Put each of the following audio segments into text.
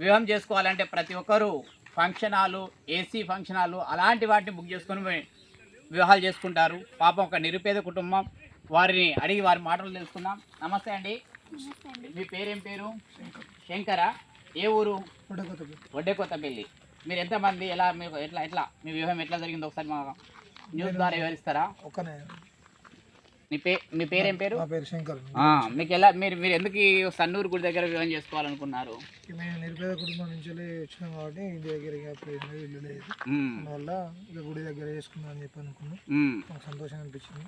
వివాహం చేసుకోవాలంటే ప్రతి ఒక్కరూ function hall AC function hall అలాంటి వాటిని బుక్ చేసుకొని వివాహాలు చేసుకుంటారు. పాపం ఒక నిరుపేద కుటుంబం. వారిని అడిగి వారి మాటలు తెలుసుకుందాం. నమస్తే అండి. మీ పేరేం పేరు? శంకరా. ఏ ఊరు? వడ్డేకొత్తపల్లి. మీరు ఎంతమంది? ఎలా మీకు ఎట్లా ఎట్లా? మీ వివాహం ఎట్లా జరిగిందో? ఒకసారి మా న్యూస్ ద్వారా వివరిస్తారా? ఒక్కనే మీ పే మీ పేరేం పేరు? నా పేరు శంకర్. ఆ, మీకు ఎలా మీరు మీరు ఎందుకు ఈ సన్నూరు గుడి దగ్గర వివాహం చేసుకోవాలనుకున్నారు? మేము నిరుపేద కుటుంబం నుంచి వచ్చినాం కాబట్టి ఇంటి దగ్గర ఇక ఇల్లు లేదు. అందువల్ల ఇక గుడి దగ్గర చేసుకుందాం అని చెప్పి అనుకున్నాం. మాకు సంతోషం అనిపించింది.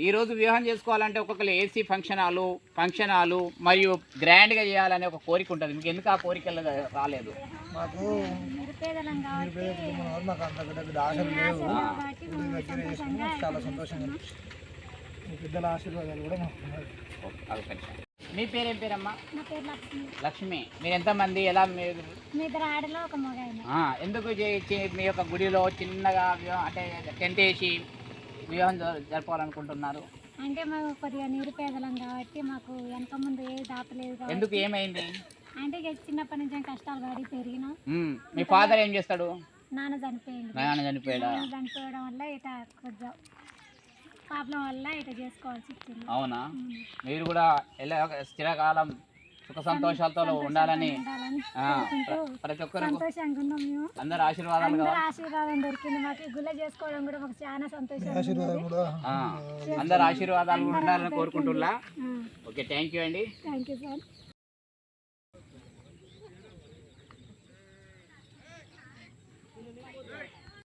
ఈ రోజు వివాహం చేసుకోవాలంటే ఒక్కొక్కరు AC function hall function hall మరియు గ్రాండ్గా చేయాలనే ఒక కోరిక ఉంటుంది. మీకు ఎందుకు ఆ కోరికలు రాలేదు? మాకు నిరుపేద కుటుంబం కాబట్టి మాకు అంత పెద్ద ఆశలు లేవు. గుడి దగ్గర చాలా సంతోషంగా అనిపించింది మీ పెద్దల ఆశీర్వాదాలు కూడా మాకు. మీ పేరేం పేరమ్మా? నా పేరు లక్ష్మి. లక్ష్మి మీరు ఎంతమంది ఎలా మీరు మీ ఇద్దరు ఆడలో ఒక ఎందుకు మీ యొక్క గుడిలో చిన్నగా అంటే టెంట్ వేసి వివాహం జరపాలనుకుంటున్నారు? అంటే మేము కొద్దిగా నిరుపేదలం కాబట్టి మాకు వెనక ముందు ఏ దాపలేదు ఎందుకు ఏమైంది? అంటే చిన్నప్పటి నుంచి కష్టాలు పడి పెరిగినాం. మీ ఫాదర్ ఏం చేస్తాడు? నాన్న చనిపోయింది నాన్న చనిపోయాడా? నాన్న చనిపోవడం వల్ల ఇట కొంచెం ప్రాబ్లం వల్ల ఇట చేసుకోవాల్సి వచ్చింది. అవునా? మీరు కూడా ఎలా స్థిరకాలం సుఖ సంతోషాలతో ఉండాలని ప్రతి ఒక్కరు అందరు ఆశీర్వాదాలు ఆశీర్వాదం దొరికింది. మాకు గుళ్ళ చేసుకోవడం కూడా మాకు చాలా ఆ, అందరు ఆశీర్వాదాలు ఉండాలని కోరుకుంటున్నా. ఓకే థ్యాంక్ యూ అండి. Thank you sir.